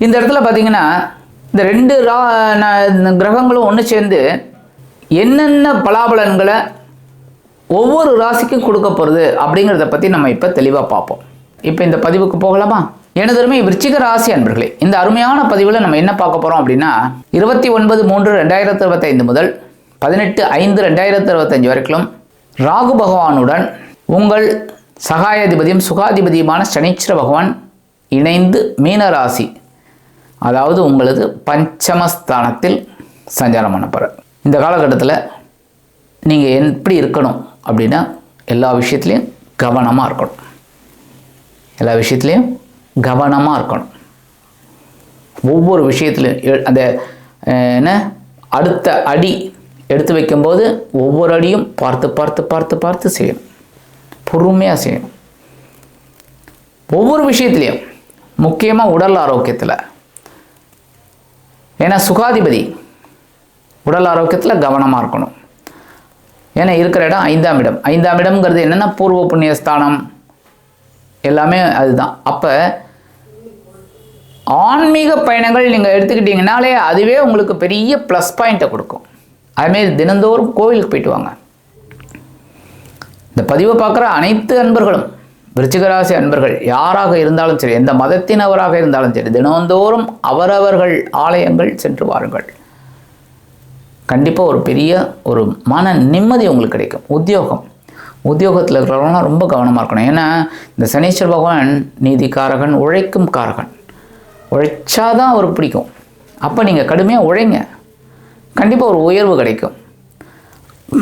இந்த இடத்துல பார்த்தீங்கன்னா இந்த ரெண்டு ரா கிரகங்களும் ஒன்று சேர்ந்து என்னென்ன பலாபலன்களை ஒவ்வொரு ராசிக்கும் கொடுக்க போகிறது அப்படிங்கிறத பற்றி நம்ம இப்போ தெளிவாக பார்ப்போம். இப்போ இந்த பதிவுக்கு போகலாமா? எனதருமை விருச்சிக ராசி அன்பர்களே இந்த அருமையான பதிவில் நம்ம என்ன பார்க்க போகிறோம் அப்படின்னா இருபத்தி ஒன்பது மூன்று ரெண்டாயிரத்தி இருபத்தைந்து முதல் பதினெட்டு ஐந்து ரெண்டாயிரத்தி இருபத்தஞ்சு வரைக்கும் ராகு பகவானுடன் உங்கள் சகாயாதிபதியும் சுகாதிபதியுமான சனீஸ்வர பகவான் இணைந்து மீன ராசி அதாவது உங்களது பஞ்சமஸ்தானத்தில் சஞ்சாரம் பண்ணப்படுற இந்த காலகட்டத்தில் நீங்கள் எப்படி இருக்கணும் அப்படின்னா எல்லா விஷயத்துலையும் கவனமாக இருக்கணும். எல்லா விஷயத்துலையும் கவனமாக இருக்கணும். ஒவ்வொரு விஷயத்துலையும் எ- அந்த என்ன அடுத்த அடி எடுத்து வைக்கும்போது ஒவ்வொரு அடியும் பார்த்து பார்த்து பார்த்து பார்த்து செய்யணும். பொறுமையாக செய்யணும். ஒவ்வொரு விஷயத்துலையும் முக்கியமாக உடல் ஆரோக்கியத்தில் ஏன்னா சுகாதிபதி உடல் ஆரோக்கியத்தில் கவனமாக இருக்கணும். ஏன்னா இருக்கிற இடம் ஐந்தாம் இடம். ஐந்தாம் இடம்ங்கிறது என்னென்னா பூர்வ புண்ணிய ஸ்தானம். எல்லாமே அதுதான். அப்போ ஆன்மீக பயணங்கள் நீங்கள் எடுத்துக்கிட்டிங்கனாலே அதுவே உங்களுக்கு பெரிய ப்ளஸ் பாயிண்ட்டை கொடுக்கும். அதுமாரி தினந்தோறும் கோவிலுக்கு போயிட்டு வாங்க. இந்த பதிவை பார்க்குற அனைத்து அன்பர்களும் விருச்சிகராசி அன்பர்கள் யாராக இருந்தாலும் சரி எந்த மதத்தினவராக இருந்தாலும் சரி தினந்தோறும் அவரவர்கள் ஆலயங்கள் சென்று வாருங்கள். கண்டிப்பாக ஒரு பெரிய ஒரு மன நிம்மதி உங்களுக்கு கிடைக்கும். உத்தியோகம். உத்தியோகத்தில் இருக்கிறவங்களாம் ரொம்ப கவனமாக இருக்கணும். ஏன்னா இந்த சனீஸ்வர பகவான் நீதிக்காரகன் உழைக்கும் காரகன். உழைச்சாதான் அவர் பிடிக்கும். அப்போ நீங்கள் கடுமையாக உழைங்க. கண்டிப்பாக ஒரு உயர்வு கிடைக்கும்.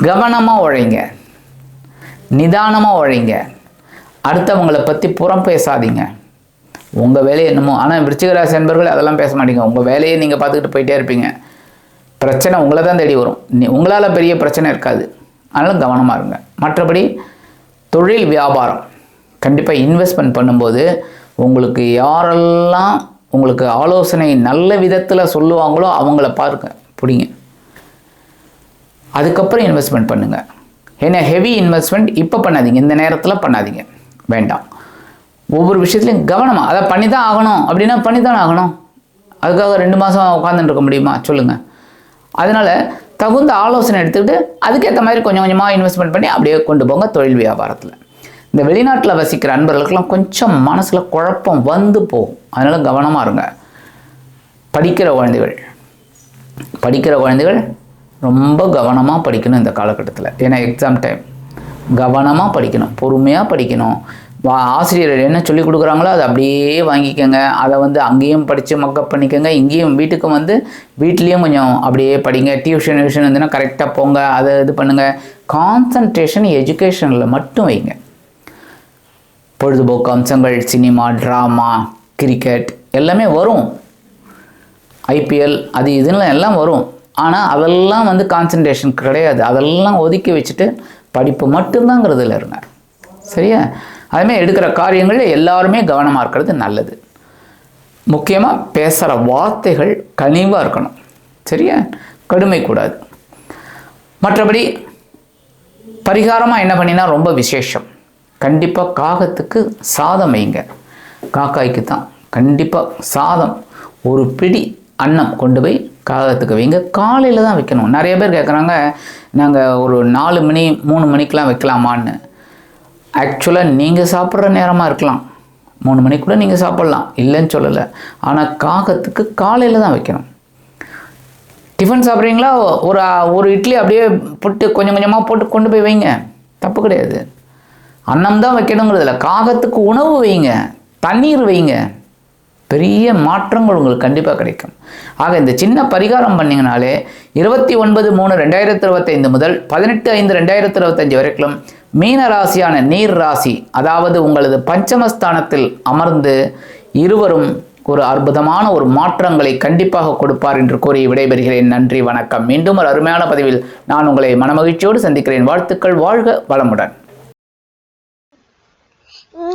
கவனமாக உழைங்க. நிதானமாக உழைங்க. அடுத்தவங்களை பற்றி புறம் பேசாதீங்க. உங்கள் வேலையை என்னமோ ஆனால் விருச்சிகராசி என்பர்கள் அதெல்லாம் பேச மாட்டீங்க. உங்கள் வேலையை நீங்கள் பார்த்துக்கிட்டு போயிட்டே இருப்பீங்க. பிரச்சனை உங்களை தான் தேடி வரும். நீ உங்களால் பெரிய பிரச்சனை இருக்காது. அதனால் கவனமாக இருங்க. மற்றபடி தொழில் வியாபாரம். கண்டிப்பாக இன்வெஸ்ட்மெண்ட் பண்ணும்போது உங்களுக்கு யாரெல்லாம் உங்களுக்கு ஆலோசனை நல்ல விதத்தில் சொல்லுவாங்களோ அவங்கள பாருங்க. பிடிங்க. அதுக்கப்புறம் இன்வெஸ்ட்மெண்ட் பண்ணுங்கள் ஏன்னா ஹெவி இன்வெஸ்ட்மெண்ட் இப்போ பண்ணாதீங்க. இந்த நேரத்தில் பண்ணாதீங்க. வேண்டாம். ஒவ்வொரு விஷயத்துலையும் கவனமாக அதை பண்ணி தான் ஆகணும் அப்படின்னா பண்ணி தான் ஆகணும். அதுக்காக ரெண்டு மாதம் உட்காந்துட்டு இருக்க முடியுமா? சொல்லுங்கள் அதனால் தகுந்த ஆலோசனை எடுத்துக்கிட்டு அதுக்கேற்ற மாதிரி கொஞ்சம் கொஞ்சமாக இன்வெஸ்ட்மெண்ட் பண்ணி அப்படியே கொண்டு போங்க தொழில் வியாபாரத்தில். இந்த வெளிநாட்டில் வசிக்கிற அன்பர்களுக்கெல்லாம் கொஞ்சம் மனசில் குழப்பம் வந்து போகும். அதனால் கவனமாக இருங்க. படிக்கிற குழந்தைகள் படிக்கிற குழந்தைகள் ரொம்ப கவனமாக படிக்கணும் இந்த காலகட்டத்தில். ஏன்னா எக்ஸாம் டைம் கவனமாக படிக்கணும் பொறுமையாக படிக்கணும். வா ஆசிரியர் என்ன சொல்லி கொடுக்குறாங்களோ அதை அப்படியே வாங்கிக்கோங்க. அதை வந்து அங்கேயும் படித்து மக்கப் பண்ணிக்கோங்க. இங்கேயும் வீட்டுக்கு வந்து வீட்லேயும் கொஞ்சம் அப்படியே படிங்க. டியூஷன் டியூஷன் இருந்துன்னா கரெக்டாக போங்க. அதை இது பண்ணுங்கள் கான்சன்ட்ரேஷன் எஜுகேஷனில் மட்டும் வைங்க. பொழுதுபோக்கு அம்சங்கள் சினிமா ட்ராமா கிரிக்கெட் எல்லாமே வரும். ஐபிஎல் அது இதுன்னு எல்லாம் வரும். ஆனால் அதெல்லாம் வந்து கான்சன்ட்ரேஷன் கிடையாது. அதெல்லாம் ஒதுக்கி வச்சுட்டு படிப்பு மட்டும்தாங்கிறதுல இருங்க சரியா? அதுமாதிரி எடுக்கிற காரியங்களில் எல்லாருமே கவனமாக இருக்கிறது நல்லது. முக்கியமாக பேசுகிற வார்த்தைகள் கனிவாக இருக்கணும். சரியா? கடுமை கூடாது. மற்றபடி பரிகாரமாக என்ன பண்ணினா ரொம்ப விசேஷம். கண்டிப்பாக காகத்துக்கு சாதம் வைங்க. காக்காய்க்கு தான் கண்டிப்பாக சாதம். ஒரு பிடி அன்னம் கொண்டு போய் காகத்துக்கு வைங்க காலையில் தான் வைக்கணும். நிறைய பேர் கேட்குறாங்க நாங்கள் ஒரு நாலு மணி மூணு மணிக்கெலாம் வைக்கலாமான்னு. ஆக்சுவலாக நீங்கள் சாப்பிட்ற நேரமாக இருக்கலாம். மூணு மணிக்கு கூட நீங்கள் சாப்பிட்லாம். இல்லைன்னு சொல்லலை. ஆனால் காகத்துக்கு காலையில் தான் வைக்கணும். டிஃபன் சாப்பிட்றீங்களா? ஒரு ஒரு இட்லி அப்படியே போட்டு கொஞ்சம் கொஞ்சமாக போட்டு கொண்டு போய் வைங்க. தப்பு கிடையாது. அன்னம் தான் வைக்கணுங்கிறதில்ல. காகத்துக்கு உணவு வைங்க. தண்ணீர் வைங்க. பெரிய மாற்றங்கள் உங்களுக்கு கண்டிப்பாக கிடைக்கும். ஆக இந்த சின்ன பரிகாரம் பண்ணிங்கனாலே இருபத்தி ஒன்பது மூணு ரெண்டாயிரத்தி இருபத்தைந்து முதல் பதினெட்டு ஐந்து ரெண்டாயிரத்தி இருபத்தஞ்சு வரைக்கும் மீன ராசியான நீர் ராசி அதாவது உங்களது பஞ்சமஸ்தானத்தில் அமர்ந்து இருவரும் ஒரு அற்புதமான ஒரு மாற்றங்களை கண்டிப்பாக கொடுப்பார் என்று கூறி விடைபெறுகிறேன். நன்றி வணக்கம். மீண்டும் ஒரு அருமையான பதிவில் நான் உங்களை மனமகிழ்ச்சியோடு சந்திக்கிறேன். வாழ்த்துக்கள் வாழ்க வளமுடன்.